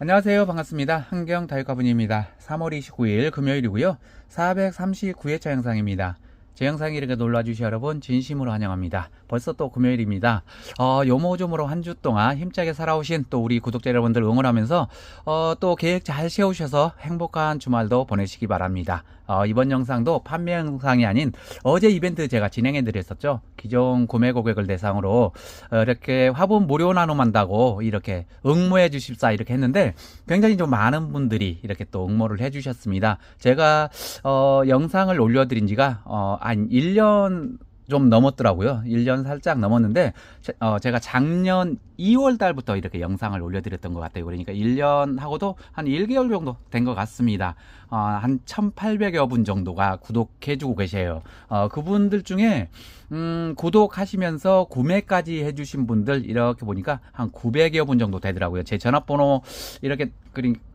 안녕하세요. 반갑습니다. 한경 다육가분입니다. 3월 29일 금요일이고요. 439회차 영상입니다. 제 영상에 이렇게 놀러주신 여러분 진심으로 환영합니다. 벌써 또 금요일입니다. 어, 요모조모로 한 주 동안 힘차게 살아오신 또 우리 구독자 여러분들 응원하면서 어, 또 계획 잘 세우셔서 행복한 주말도 보내시기 바랍니다. 어, 이번 영상도 판매 영상이 아닌 어제 이벤트 제가 진행해 드렸었죠. 기존 구매 고객을 대상으로 어, 이렇게 화분 무료 나눔한다고 이렇게 응모해 주십사 이렇게 했는데 굉장히 좀 많은 분들이 이렇게 또 응모를 해 주셨습니다. 제가 어, 영상을 올려드린 지가 어, 한 1년 좀 넘었더라고요. 1년 살짝 넘었는데, 제, 어, 제가 작년 2월 달부터 이렇게 영상을 올려드렸던 것 같아요. 그러니까 1년 하고도 한 1개월 정도 된 것 같습니다. 어, 한 1,800여 분 정도가 구독해주고 계세요. 어, 그분들 중에, 음, 구독하시면서 구매까지 해주신 분들 이렇게 보니까 한 900여 분 정도 되더라고요. 제 전화번호 이렇게,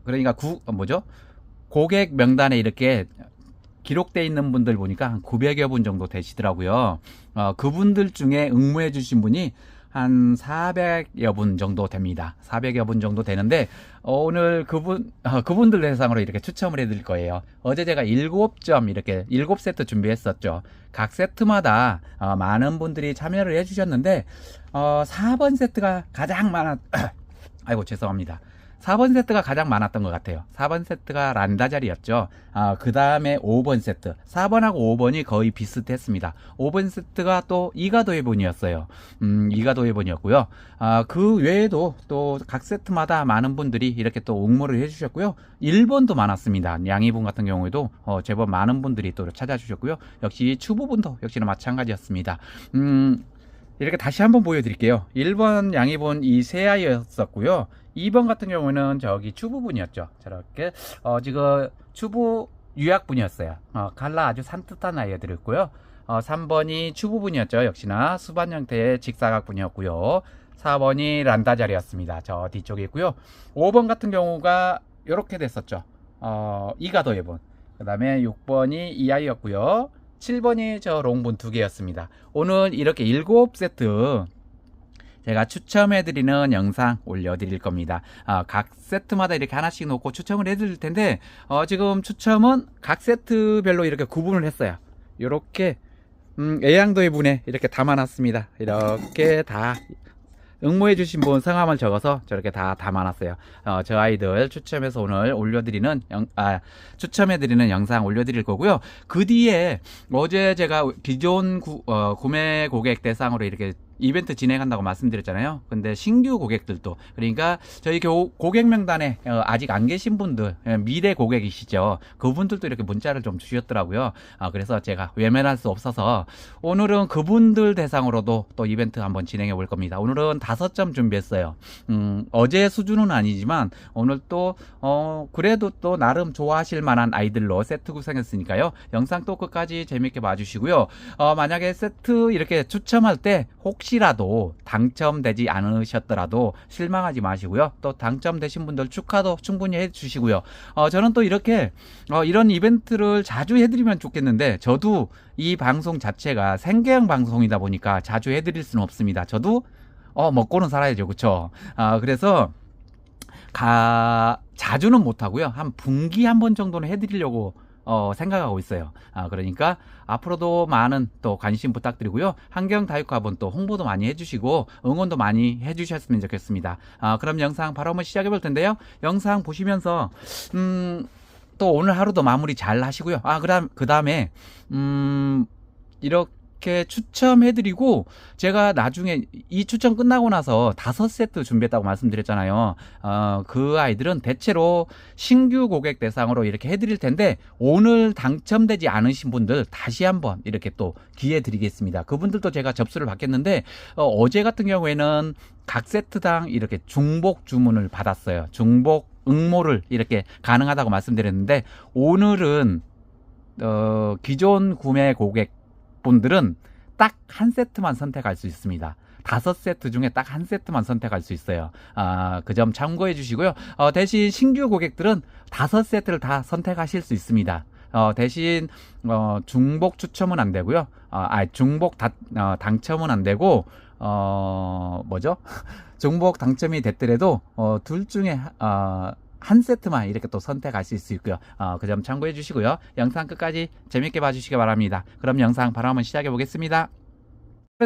그러니까 구, 어, 뭐죠? 고객 명단에 이렇게 기록돼 있는 분들 보니까 한 900여 분 정도 되시더라고요. 어, 그분들 중에 응모해 주신 분이 한 400여 분 정도 됩니다. 400여 분 정도 되는데 어, 오늘 그분 어, 그분들 대상으로 이렇게 추첨을 해드릴 거예요. 어제 제가 7점 이렇게 7세트 준비했었죠. 각 세트마다 어, 많은 분들이 참여를 해주셨는데 어, 4번 세트가 가장 많았 아이고 죄송합니다. 4번 세트가 가장 많았던 것 같아요. 4번 세트가 란다 자리였죠. 아, 그 다음에 5번 세트. 4번하고 5번이 거의 비슷했습니다. 5번 세트가 또 이가도의 분이었어요. 음, 이가도의 분이었고요. 아, 그 외에도 또 각 세트마다 많은 분들이 이렇게 또 응모를 해주셨고요. 1번도 많았습니다. 양이분 같은 경우에도 어, 제법 많은 분들이 또 찾아주셨고요. 역시 추부분도 역시나 마찬가지였습니다. 음, 이렇게 다시 한번 보여드릴게요. 1번 양이분 이세 아이였었고요. 2번 같은 경우는 저기 추부분이었죠. 저렇게 어, 지금 추부 유약분이었어요. 어, 갈라 아주 산뜻한 아이들이었고요. 어, 3번이 추부분이었죠. 역시나 수반 형태의 직사각분이었고요. 4번이 란다 자리였습니다. 저 뒤쪽에 있고요. 5번 같은 경우가 이렇게 됐었죠. 어, 이가도 예분. 그 다음에 6번이 이 아이였고요. 7번이 저 롱분 두 개였습니다. 오늘 이렇게 7세트 제가 추첨해드리는 영상 올려드릴 겁니다. 아, 각 세트마다 이렇게 하나씩 놓고 추첨을 해드릴 텐데, 어, 지금 추첨은 각 세트별로 이렇게 구분을 했어요. 이렇게, 음, 애양도의 분에 이렇게 담아놨습니다. 이렇게 다 응모해 주신 분 성함을 적어서 저렇게 다 담아놨어요. 어, 저 아이들 추첨해서 오늘 올려드리는 영, 아, 추첨해드리는 영상 올려드릴 거고요. 그 뒤에 어제 제가 기존 구, 어, 구매 고객 대상으로 이렇게 이벤트 진행한다고 말씀드렸잖아요. 근데 신규 고객들도 그러니까 저희 고, 고객 명단에 어, 아직 안 계신 분들 예, 미래 고객이시죠. 그분들도 이렇게 문자를 좀 주셨더라고요. 아, 그래서 제가 외면할 수 없어서 오늘은 그분들 대상으로도 또 이벤트 한번 진행해 볼 겁니다. 오늘은 다섯 점 준비했어요. 음, 어제 수준은 아니지만 오늘 또 어, 그래도 또 나름 좋아하실 만한 아이들로 세트 구성했으니까요. 영상 또 끝까지 재밌게 봐주시고요. 어, 만약에 세트 이렇게 추첨할 때 혹시 라도 당첨되지 않으셨더라도 실망하지 마시고요. 또 당첨되신 분들 축하도 충분히 해주시고요. 어, 저는 또 이렇게 어, 이런 이벤트를 자주 해드리면 좋겠는데 저도 이 방송 자체가 생계형 방송이다 보니까 자주 해드릴 수는 없습니다. 저도 어, 먹고는 살아야죠. 그쵸? 아, 그래서 가, 자주는 못하고요. 한 분기 한 번 정도는 해드리려고 어, 생각하고 있어요. 아, 그러니까 앞으로도 많은 또 관심 부탁드리고요. 한경 다육화분 또 홍보도 많이 해주시고 응원도 많이 해주셨으면 좋겠습니다. 아, 그럼 영상 바로 한번 시작해 볼 텐데요. 영상 보시면서 음, 또 오늘 하루도 마무리 잘 하시고요. 아, 그다음 그 다음에 음, 이렇게 이렇게 추첨해드리고 제가 나중에 이 추첨 끝나고 나서 다섯 세트 준비했다고 말씀드렸잖아요. 어, 그 아이들은 대체로 신규 고객 대상으로 이렇게 해드릴 텐데 오늘 당첨되지 않으신 분들 다시 한번 이렇게 또 기회 드리겠습니다. 그분들도 제가 접수를 받겠는데 어, 제 같은 경우에는 각 세트당 이렇게 중복 주문을 받았어요. 중복 응모를 이렇게 가능하다고 말씀드렸는데 오늘은 어, 기존 구매 고객 분들은 딱 한 세트만 선택할 수 있습니다. 다섯 세트 중에 딱 한 세트만 선택할 수 있어요. 아, 그 점 참고해 주시고요. 어, 대신 신규 고객들은 다섯 세트를 다 선택하실 수 있습니다. 어, 대신 어, 중복 추첨은 안 되고요. 어, 아, 중복 다, 어, 당첨은 안 되고 어, 뭐죠? 종목 당첨이 됐더라도, 어, 둘 중에, 하- 어, 한 세트만 이렇게 또 선택하실 수 있고요. 어, 그 점 참고해 주시고요. 영상 끝까지 재밌게 봐주시기 바랍니다. 그럼 영상 바로 한번 시작해 보겠습니다.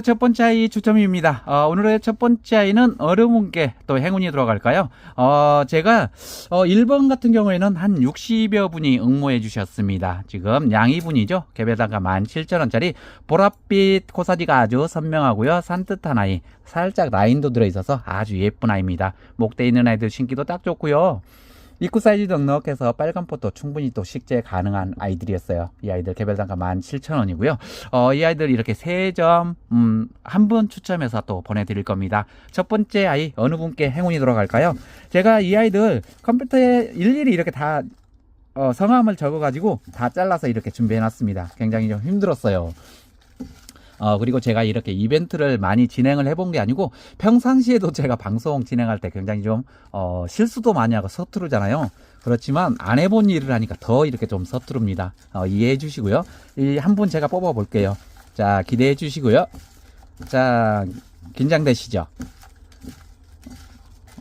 첫 번째 아이 추첨입니다. 어, 오늘의 첫 번째 아이는 분께 또 행운이 들어갈까요? 어, 제가 어, 1번 같은 경우에는 한 60여 분이 응모해 주셨습니다. 지금 양이분이죠. 개별단가 17,000원짜리 보랏빛 코사지가 아주 선명하고요. 산뜻한 아이. 살짝 라인도 들어있어서 아주 예쁜 아이입니다. 목대 있는 아이들 신기도 딱 좋고요. 입구 사이즈 넉넉해서 빨간 포도 충분히 또 식재 가능한 아이들이었어요. 이 아이들 개별 단가 17,000원이고요. 어, 이 아이들 이렇게 세 점, 음, 한 분 추첨해서 또 보내드릴 겁니다. 첫 번째 아이, 어느 분께 행운이 돌아갈까요? 제가 이 아이들 컴퓨터에 일일이 이렇게 다, 어, 성함을 적어가지고 다 잘라서 이렇게 준비해놨습니다. 굉장히 좀 힘들었어요. 어, 그리고 제가 이렇게 이벤트를 많이 진행을 해본 게 아니고 평상시에도 제가 방송 진행할 때 굉장히 좀, 어, 실수도 많이 하고 서투르잖아요. 그렇지만 안 해본 일을 하니까 더 이렇게 좀 서투릅니다. 어, 이해해 주시고요. 이 한 분 제가 뽑아 볼게요. 자, 기대해 주시고요. 자, 긴장되시죠?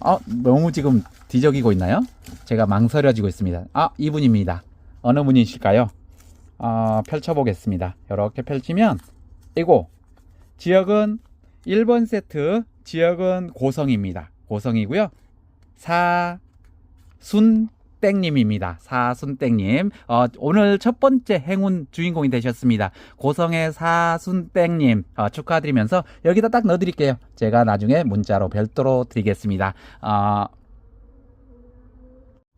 어, 너무 지금 뒤적이고 있나요? 제가 망설여지고 있습니다. 아, 이분입니다. 어느 분이실까요? 어, 펼쳐보겠습니다. 이렇게 펼치면, 이고, 지역은 1번 세트, 지역은 고성입니다. 고성이고요. 사순땡님입니다. 사순땡님. 어, 오늘 첫 번째 행운 주인공이 되셨습니다. 고성의 사순땡님 어, 축하드리면서 여기다 딱 넣어드릴게요. 제가 나중에 문자로 별도로 드리겠습니다. 어,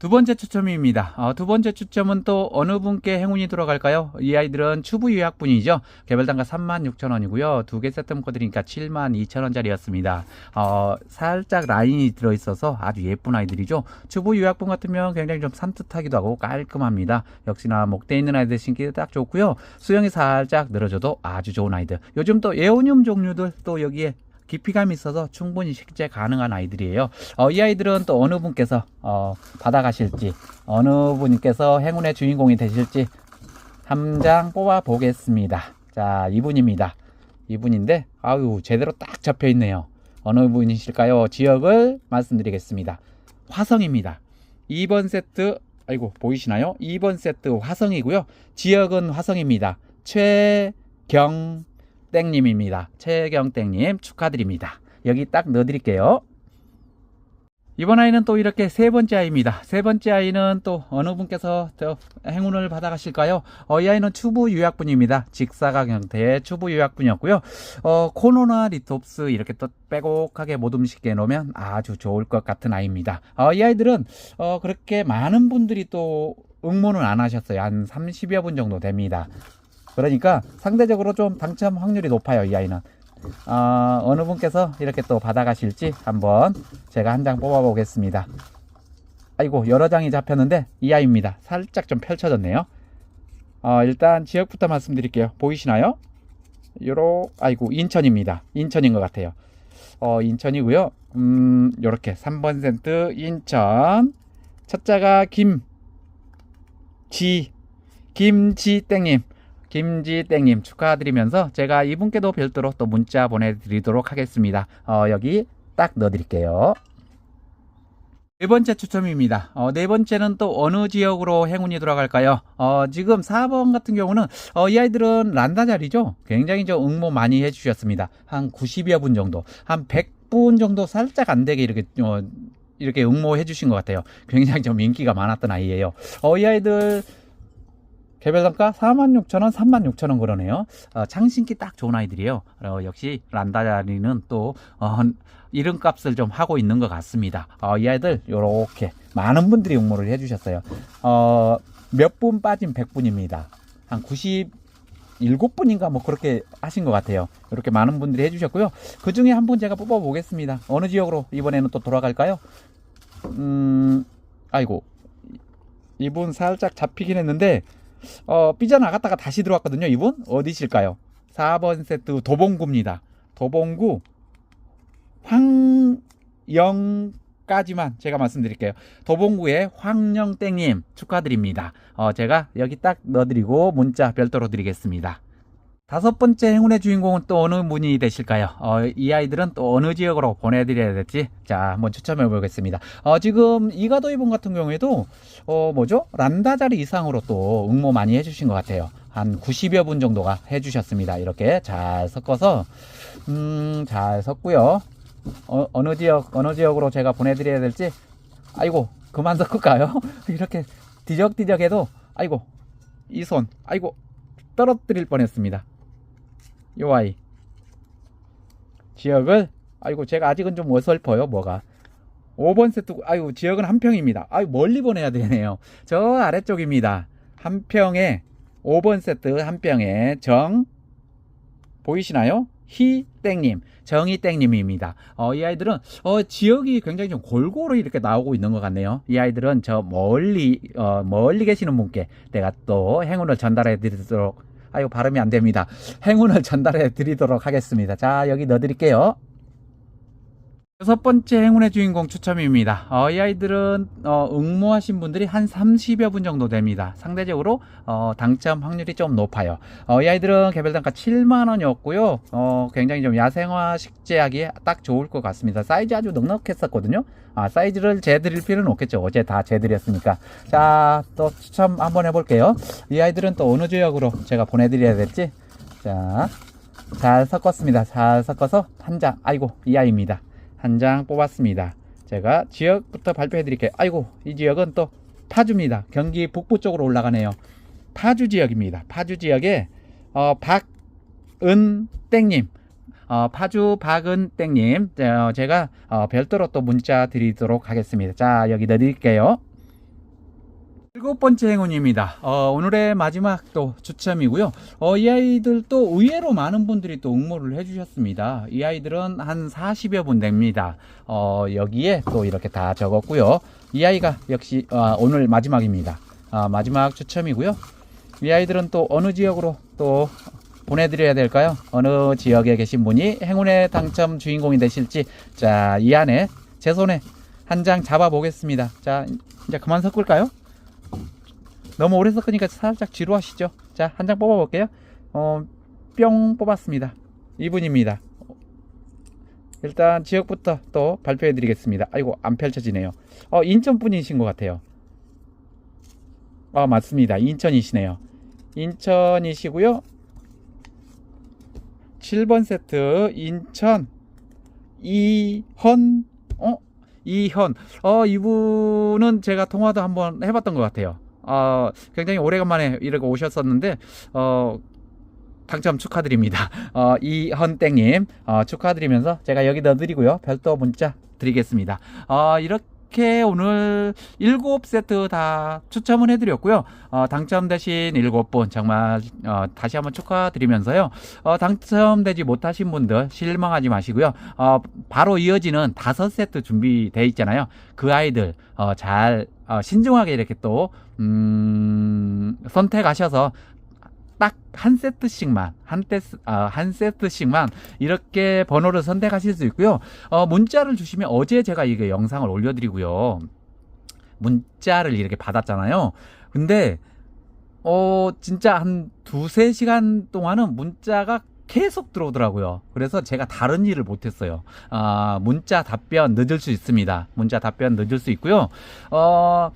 두 번째 추첨입니다. 어, 두 번째 추첨은 또 어느 분께 행운이 들어갈까요? 이 아이들은 추부 유학분이죠. 개별단가 36,000원이고요. 두 개 세트 묶어드리니까 72,000원짜리였습니다. 어, 살짝 라인이 들어있어서 아주 예쁜 아이들이죠. 추부 유학분 같으면 굉장히 좀 산뜻하기도 하고 깔끔합니다. 역시나 목대 있는 아이들 신기 딱 좋고요. 수영이 살짝 늘어져도 아주 좋은 아이들. 요즘 또 에오늄 종류들 또 여기에 깊이감이 있어서 충분히 식재 가능한 아이들이에요. 어, 이 아이들은 또 어느 분께서 어, 받아가실지, 어느 분께서 행운의 주인공이 되실지 한 장 뽑아 보겠습니다. 자, 이분입니다. 이분인데, 아유, 제대로 딱 잡혀 있네요. 어느 분이실까요? 지역을 말씀드리겠습니다. 화성입니다. 2번 세트, 아이고, 보이시나요? 2번 세트 화성이고요. 지역은 화성입니다. 최경 땡님입니다. 최경 땡님 축하드립니다. 여기 딱 넣어드릴게요. 이번 아이는 또 이렇게 세 번째 아이입니다. 세 번째 아이는 또 어느 분께서 저 행운을 받아가실까요? 어, 이 아이는 추부 유약분입니다. 직사각 형태의 추부 유약분이었고요. 어, 코노나 리톱스 이렇게 또 빼곡하게 못 음식해 놓으면 아주 좋을 것 같은 아이입니다. 어, 이 아이들은 어, 그렇게 많은 분들이 또 응모는 안 하셨어요. 한 30여 분 정도 됩니다. 그러니까 상대적으로 좀 당첨 확률이 높아요, 이 아이는. 어, 어느 분께서 이렇게 또 받아가실지 한번 제가 한 장 뽑아 보겠습니다. 아이고, 여러 장이 잡혔는데 이 아이입니다. 살짝 좀 펼쳐졌네요. 어, 일단 지역부터 말씀드릴게요. 보이시나요? 요러, 아이고, 인천입니다. 인천인 것 같아요. 어, 인천이고요. 음, 요렇게 3번 센트 인천. 첫자가 김, 지, 김지땡님. 김지땡님 축하드리면서 제가 이분께도 별도로 또 문자 보내드리도록 하겠습니다. 어, 여기 딱 넣어드릴게요. 네 번째 추첨입니다. 어, 네 번째는 또 어느 지역으로 행운이 돌아갈까요? 어, 지금 4번 같은 경우는 어, 이 아이들은 란다 자리죠. 굉장히 좀 응모 많이 해주셨습니다. 한 90여 분 정도, 한 100분 정도 살짝 안 되게 이렇게 어, 이렇게 응모해 주신 것 같아요. 굉장히 좀 인기가 많았던 아이예요. 어, 이 아이들 개별 단가 46,000원, 36,000원 그러네요. 어, 창신기 딱 좋은 아이들이에요. 어, 역시 란다자리는 또 어, 이름값을 좀 하고 있는 것 같습니다. 어, 이 아이들 요렇게 많은 분들이 응모를 해주셨어요. 어, 몇 분 빠진 100분입니다. 한 97분인가 뭐 그렇게 하신 것 같아요. 이렇게 많은 분들이 해주셨고요. 그 중에 한 분 제가 뽑아 보겠습니다. 어느 지역으로 이번에는 또 돌아갈까요? 음, 아이고 이분 살짝 잡히긴 했는데 어, 삐져나갔다가 다시 들어왔거든요. 이분 어디실까요? 4번 세트 도봉구입니다. 도봉구 황영까지만 제가 말씀드릴게요. 도봉구의 황영땡님 축하드립니다. 어, 제가 여기 딱 넣어드리고 문자 별도로 드리겠습니다. 다섯 번째 행운의 주인공은 또 어느 분이 되실까요? 어, 이 아이들은 또 어느 지역으로 보내드려야 될지 자 한번 추첨해 보겠습니다. 어, 지금 이가도 이분 같은 경우에도 어, 뭐죠? 란다 자리 이상으로 또 응모 많이 해주신 것 같아요. 한 90여 분 정도가 해주셨습니다. 이렇게 잘 섞어서 음, 잘 섞고요. 어, 어느 지역 어느 지역으로 제가 보내드려야 될지 아이고 그만 섞을까요? 이렇게 뒤적뒤적해도 아이고 이 손 아이고 떨어뜨릴 뻔했습니다. 요 아이 지역을 아이고 제가 아직은 좀 어설퍼요 뭐가 5번 세트 아이고 지역은 한 평입니다. 아이 멀리 보내야 되네요. 저 아래쪽입니다. 한 평에 5번 세트 한 평에 정 보이시나요? 희땡님, 정희땡님입니다. 어, 이 아이들은 어, 지역이 굉장히 좀 골고루 이렇게 나오고 있는 것 같네요. 이 아이들은 저 멀리 어, 멀리 계시는 분께 내가 또 행운을 전달해 드리도록 아이고 발음이 안 됩니다. 행운을 전달해 드리도록 하겠습니다. 자 여기 넣어드릴게요. 여섯 번째 행운의 주인공 추첨입니다. 어, 이 아이들은 어, 응모하신 분들이 한 30여 분 정도 됩니다. 상대적으로 어, 당첨 확률이 좀 높아요. 어, 이 아이들은 개별 단가 7만 원이었고요. 어, 굉장히 좀 야생화 식재하기 딱 좋을 것 같습니다. 사이즈 아주 넉넉했었거든요. 아, 사이즈를 재드릴 필요는 없겠죠. 어제 다 재드렸으니까. 자, 또 추첨 한번 해볼게요. 이 아이들은 또 어느 지역으로 제가 보내드려야 될지. 자, 잘 섞었습니다. 잘 섞어서 한 장. 아이고, 이 아이입니다. 한 장 뽑았습니다. 제가 지역부터 발표해 드릴게요. 아이고, 이 지역은 또 파주입니다. 경기 북부 쪽으로 올라가네요. 파주 지역입니다. 파주 지역에 어, 박은땡님, 어, 파주 박은땡님, 어, 제가 어, 별도로 또 문자 드리도록 하겠습니다. 자, 여기 넣어드릴게요. 일곱 번째 행운입니다. 어, 오늘의 마지막 또 추첨이고요. 어, 이 아이들 또 의외로 많은 분들이 또 응모를 해주셨습니다. 이 아이들은 한 40여 분 됩니다. 어, 여기에 또 이렇게 다 적었고요. 이 아이가 역시 아, 오늘 마지막입니다. 아, 마지막 추첨이고요. 이 아이들은 또 어느 지역으로 또 보내드려야 될까요? 어느 지역에 계신 분이 행운의 당첨 주인공이 되실지 자, 이 안에 제 손에 한 장 잡아 보겠습니다. 자, 이제 그만 섞을까요? 너무 오래 섞으니까 살짝 지루하시죠? 자, 한 장 뽑아볼게요. 어, 뿅 뽑았습니다. 이분입니다. 일단 지역부터 또 발표해 드리겠습니다. 아이고, 안 펼쳐지네요. 어, 인천 분이신 것 같아요. 아, 맞습니다. 인천이시네요. 인천이시고요. 7번 세트, 인천, 이헌, 어? 이현. 어, 이분은 제가 통화도 한번 해봤던 것 같아요. 어, 굉장히 오래간만에 이렇게 오셨었는데, 어, 당첨 축하드립니다. 어, 이헌땡님, 어, 축하드리면서 제가 여기 넣어드리고요. 별도 문자 드리겠습니다. 어, 이렇게 오늘 7세트 다 추첨을 해드렸고요. 어, 당첨되신 7분 정말 어, 다시 한번 축하드리면서요. 어, 당첨되지 못하신 분들 실망하지 마시고요. 어, 바로 이어지는 5세트 준비되어 있잖아요. 그 아이들 어, 잘 어, 신중하게 이렇게 또 음, 선택하셔서 딱 한 세트씩만 한, 테, 아, 한 세트씩만 이렇게 번호를 선택하실 수 있고요. 어, 문자를 주시면 어제 제가 이게 영상을 올려드리고요. 문자를 이렇게 받았잖아요. 근데 어 진짜 한 두세 시간 동안은 문자가 계속 들어오더라고요. 그래서 제가 다른 일을 못했어요. 아, 문자 답변 늦을 수 있습니다. 문자 답변 늦을 수 있고요. 어,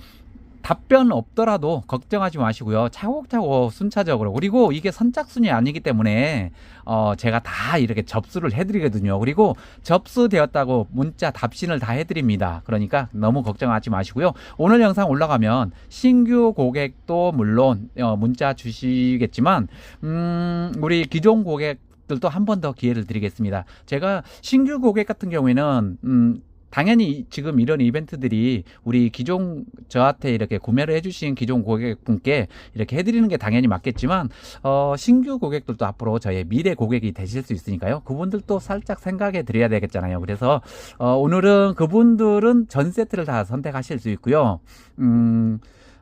답변 없더라도 걱정하지 마시고요. 차곡차곡 순차적으로. 그리고 이게 선착순이 아니기 때문에, 어, 제가 다 이렇게 접수를 해드리거든요. 그리고 접수되었다고 문자 답신을 다 해드립니다. 그러니까 너무 걱정하지 마시고요. 오늘 영상 올라가면 신규 고객도 물론, 어, 문자 주시겠지만, 음, 우리 기존 고객 들도 한 번 더 기회를 드리겠습니다. 제가 신규 고객 같은 경우에는 음, 당연히 지금 이런 이벤트들이 우리 기존 저한테 이렇게 구매를 해주신 기존 고객분께 이렇게 해드리는 게 당연히 맞겠지만 어, 신규 고객들도 앞으로 저의 미래 고객이 되실 수 있으니까요. 그분들도 살짝 생각해 드려야 되겠잖아요. 그래서 어, 오늘은 그분들은 전 세트를 다 선택하실 수 있고요. 음,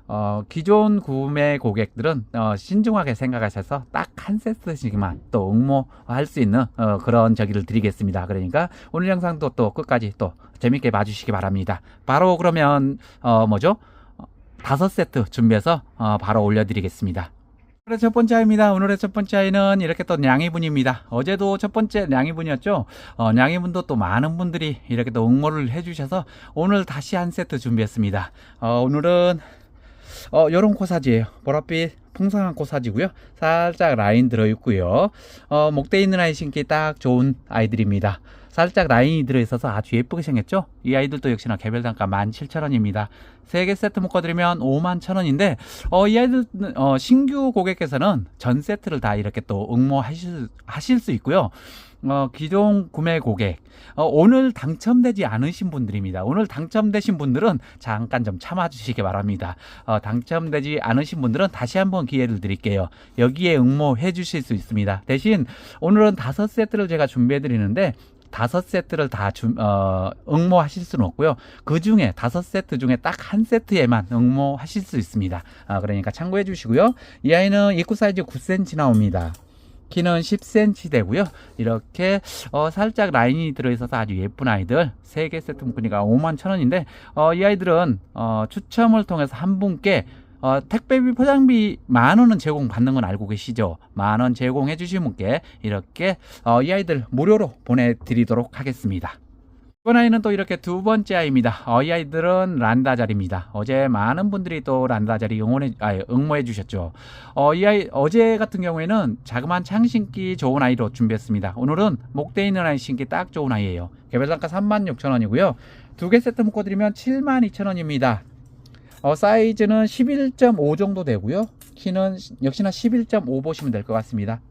어, 기존 구매 고객들은 어, 신중하게 생각하셔서 딱 한 세트씩만 또 응모할 수 있는 어, 그런 저기를 드리겠습니다. 그러니까 오늘 영상도 또 끝까지 또 재밌게 봐주시기 바랍니다. 바로 그러면 어, 뭐죠? 어, 다섯 세트 준비해서 어, 바로 올려드리겠습니다. 오늘의 첫 번째 아이입니다. 오늘의 첫 번째 아이는 이렇게 또 냥이분입니다. 어제도 첫 번째 냥이분이었죠. 어, 냥이분도 또 많은 분들이 이렇게 또 응모를 해주셔서 오늘 다시 한 세트 준비했습니다. 어, 오늘은 어, 요런 코사지예요. 보랏빛 풍성한 코사지고요. 살짝 라인 들어있고요. 어, 목대 있는 아이 신기 딱 좋은 아이들입니다. 살짝 라인이 들어있어서 아주 예쁘게 생겼죠? 이 아이들도 역시나 개별 단가 17,000원입니다. 3개 세트 묶어드리면 51,000원인데, 어, 이 아이들, 어, 신규 고객께서는 전 세트를 다 이렇게 또 응모하실, 하실 수 있고요. 어, 기존 구매 고객, 어, 오늘 당첨되지 않으신 분들입니다. 오늘 당첨되신 분들은 잠깐 좀 참아주시기 바랍니다. 어, 당첨되지 않으신 분들은 다시 한번 기회를 드릴게요. 여기에 응모해 주실 수 있습니다. 대신 오늘은 다섯 세트를 제가 준비해 드리는데, 다섯 세트를 다 주, 어, 응모하실 수는 없고요. 그 중에 다섯 세트 중에 딱 한 세트에만 응모하실 수 있습니다. 아, 그러니까 참고해 주시고요. 이 아이는 입구 사이즈 9cm 나옵니다. 키는 10cm 되고요. 이렇게 어, 살짝 라인이 들어있어서 아주 예쁜 아이들 3개 세트 묶으니까 5만 천 원인데 어, 이 아이들은 어, 추첨을 통해서 한 분께 어, 택배비 포장비 만 원은 제공받는 건 알고 계시죠? 만 원 제공해 주신 분께 이렇게 어, 이 아이들 무료로 보내드리도록 하겠습니다. 이번 아이는 또 이렇게 두 번째 아이입니다. 어, 이 아이들은 란다 자리입니다. 어제 많은 분들이 또 란다 자리 응원해, 아, 응모해 주셨죠. 어, 이 아이, 어제 같은 경우에는 자그마한 창 신기 좋은 아이로 준비했습니다. 오늘은 목대 있는 아이 신기 딱 좋은 아이예요. 개별 단가 36,000원이고요. 두 개 세트 묶어드리면 72,000원입니다. 어, 사이즈는 11.5 정도 되고요. 키는 역시나 11.5 보시면 될 것 같습니다.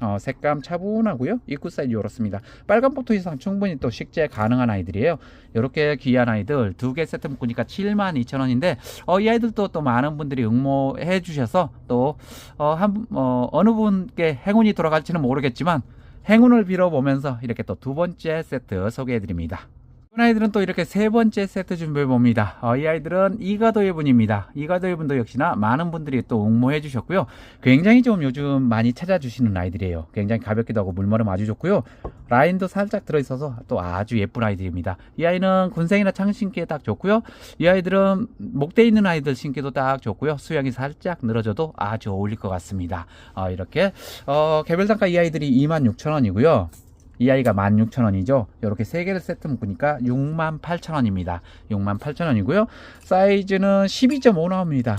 어, 색감 차분하고요. 입구 사이즈 이렇습니다. 빨간 포토 이상 충분히 또 식재 가능한 아이들이에요. 이렇게 귀한 아이들 두 개 세트 묶으니까 72,000원인데 어, 이 아이들도 또 많은 분들이 응모해 주셔서 또 어, 한, 어, 어느 분께 행운이 돌아갈지는 모르겠지만 행운을 빌어보면서 이렇게 또 두 번째 세트 소개해 드립니다. 이번 아이들은 또 이렇게 세 번째 세트 준비해 봅니다. 어, 이 아이들은 이가도의 분입니다. 이가도의 분도 역시나 많은 분들이 또 응모해 주셨고요. 굉장히 좀 요즘 많이 찾아주시는 아이들이에요. 굉장히 가볍기도 하고 물머름 아주 좋고요. 라인도 살짝 들어있어서 또 아주 예쁜 아이들입니다. 이 아이는 군생이나 창 신기에 딱 좋고요. 이 아이들은 목대 있는 아이들 신기도 딱 좋고요. 수영이 살짝 늘어져도 아주 어울릴 것 같습니다. 어, 이렇게 어, 개별 단가 이 아이들이 26,000원이고요. 이 아이가 16,000원이죠. 이렇게 세 개를 세트 묶으니까 68,000원입니다. 68,000원이고요. 사이즈는 12.5 나옵니다.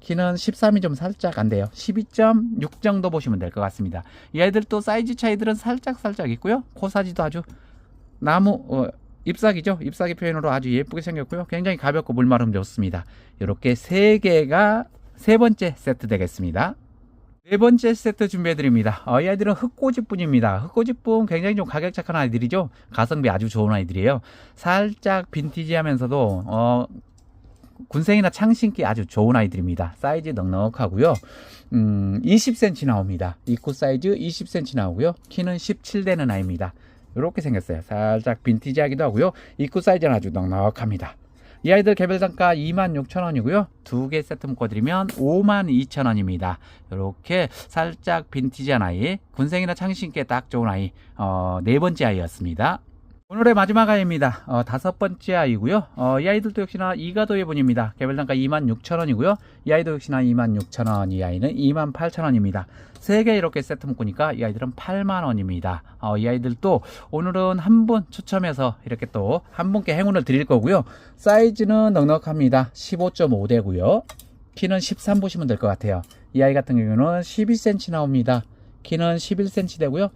키는 13이 좀 살짝 안 돼요. 12.6 정도 보시면 될 것 같습니다. 이 아이들도 사이즈 차이들은 살짝 살짝 있고요. 코사지도 아주 나무 어, 잎사귀죠. 잎사귀 표현으로 아주 예쁘게 생겼고요. 굉장히 가볍고 물마름 좋습니다. 이렇게 세 개가 세 번째 세트 되겠습니다. 네 번째 세트 준비해드립니다. 어, 이 아이들은 흑꼬집분입니다. 흑꼬집분 굉장히 좀 가격 착한 아이들이죠. 가성비 아주 좋은 아이들이에요. 살짝 빈티지하면서도 어, 군생이나 창신기 아주 좋은 아이들입니다. 사이즈 넉넉하고요. 음, 20cm 나옵니다. 입구 사이즈 20cm 나오고요. 키는 17되는 아이입니다. 이렇게 생겼어요. 살짝 빈티지하기도 하고요. 입구 사이즈는 아주 넉넉합니다. 이 아이들 개별 단가 26,000원이고요. 두 개 세트 묶어드리면 52,000원입니다. 이렇게 살짝 빈티지한 아이, 군생이나 창신기에 딱 좋은 아이, 어, 네 번째 아이였습니다. 오늘의 마지막 아이입니다. 어, 다섯 번째 아이고요. 어, 이 아이들도 역시나 이가도의 분입니다. 개별 단가 26,000원이고요. 이 아이도 역시나 26,000원, 이 아이는 28,000원입니다. 세 개 이렇게 세트 묶으니까 이 아이들은 8만원입니다. 어, 이 아이들도 오늘은 한 분 추첨해서 이렇게 또 한 분께 행운을 드릴 거고요. 사이즈는 넉넉합니다. 15.5 되고요. 키는 13 보시면 될 것 같아요. 이 아이 같은 경우는 12cm 나옵니다. 키는 11cm 되고요.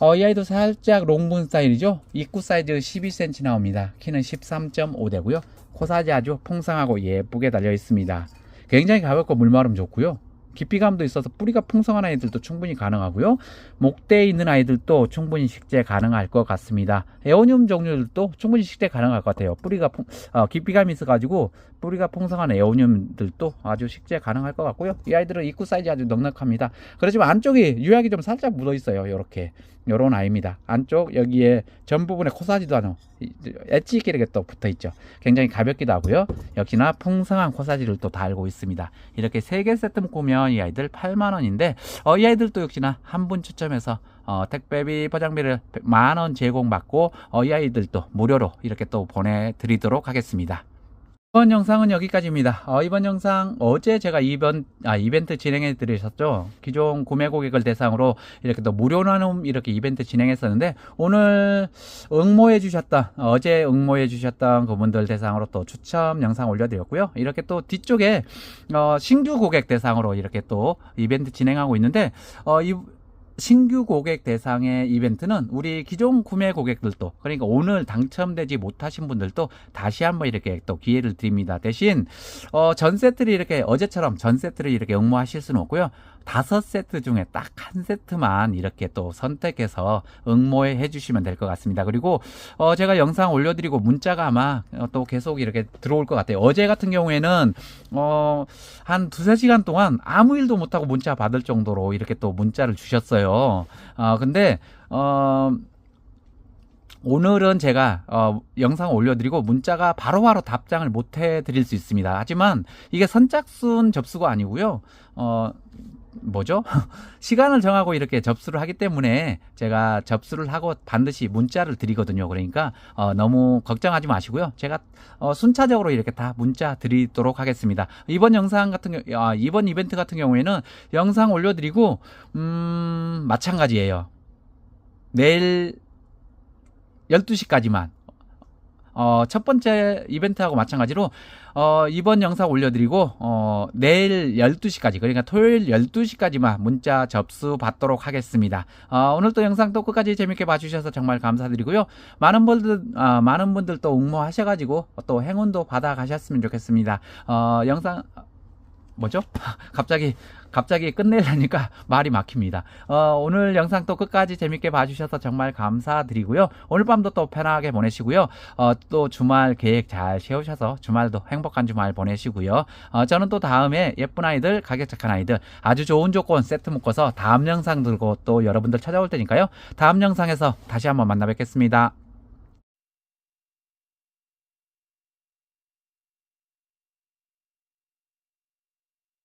어, 이 아이도 살짝 롱분 스타일이죠. 입구 사이즈 12cm 나옵니다. 키는 13.5 되고요. 코사지 아주 풍성하고 예쁘게 달려 있습니다. 굉장히 가볍고 물마름 좋고요. 깊이감도 있어서 뿌리가 풍성한 아이들도 충분히 가능하고요. 목대에 있는 아이들도 충분히 식재 가능할 것 같습니다. 에오늄 종류들도 충분히 식재 가능할 것 같아요. 뿌리가 풍, 어, 깊이감이 있어가지고 뿌리가 풍성한 에오늄들도 아주 식재 가능할 것 같고요. 이 아이들은 입구 사이즈 아주 넉넉합니다. 그렇지만 안쪽이 유약이 좀 살짝 묻어 있어요. 이렇게 요런 아이입니다. 안쪽 여기에 전 부분에 코사지도 하는 엣지 있게 이렇게 또 붙어 있죠. 굉장히 가볍기도 하고요. 역시나 풍성한 코사지를 또 달고 있습니다. 이렇게 세 개 세트 묶으면 이 아이들 8만 원인데 어, 이 아이들도 역시나 한 분 추첨해서 어, 택배비 포장비를 만원 제공받고 어, 이 아이들도 무료로 이렇게 또 보내드리도록 하겠습니다. 이번 영상은 여기까지입니다. 어, 이번 영상 어제 제가 이번 아, 이벤트 진행해 드렸었죠. 기존 구매 고객을 대상으로 이렇게 또 무료 나눔 이렇게 이벤트 진행했었는데 오늘 응모해 주셨던 어제 응모해 주셨던 그분들 대상으로 또 추첨 영상 올려드렸고요. 이렇게 또 뒤쪽에 어, 신규 고객 대상으로 이렇게 또 이벤트 진행하고 있는데 어, 이 신규 고객 대상의 이벤트는 우리 기존 구매 고객들도 그러니까 오늘 당첨되지 못하신 분들도 다시 한번 이렇게 또 기회를 드립니다. 대신 어, 전 세트를 이렇게 어제처럼 전 세트를 이렇게 응모하실 수는 없고요. 다섯 세트 중에 딱 한 세트만 이렇게 또 선택해서 응모해 해주시면 될 것 같습니다. 그리고 어, 제가 영상 올려드리고 문자가 아마 어, 또 계속 이렇게 들어올 것 같아요. 어제 같은 경우에는 어, 한 두세 시간 동안 아무 일도 못하고 문자 받을 정도로 이렇게 또 문자를 주셨어요. 어, 근데 어, 오늘은 제가 어, 영상 올려드리고 문자가 바로바로 답장을 못 해드릴 수 있습니다. 하지만 이게 선착순 접수가 아니고요. 어, 뭐죠? 시간을 정하고 이렇게 접수를 하기 때문에 제가 접수를 하고 반드시 문자를 드리거든요. 그러니까 어, 너무 걱정하지 마시고요. 제가 어, 순차적으로 이렇게 다 문자 드리도록 하겠습니다. 이번 영상 같은 아, 이번 이벤트 같은 경우에는 영상 올려드리고 음, 마찬가지예요. 내일 12시까지만 어, 첫 번째 이벤트하고 마찬가지로 어, 이번 영상 올려드리고 어, 내일 12시까지 그러니까 토요일 12시까지만 문자 접수 받도록 하겠습니다. 어, 오늘 또 영상 또 끝까지 재밌게 봐주셔서 정말 감사드리고요. 많은 분들 어, 많은 분들 또 응모하셔가지고 또 행운도 받아 가셨으면 좋겠습니다. 어, 영상 뭐죠? 갑자기 갑자기 끝내려니까 말이 막힙니다. 어, 오늘 영상 또 끝까지 재밌게 봐주셔서 정말 감사드리고요. 오늘 밤도 또 편하게 보내시고요. 어, 또 주말 계획 잘 세우셔서 주말도 행복한 주말 보내시고요. 어, 저는 또 다음에 예쁜 아이들, 가격 착한 아이들, 아주 좋은 조건 세트 묶어서 다음 영상 들고 또 여러분들 찾아올 테니까요. 다음 영상에서 다시 한번 만나 뵙겠습니다.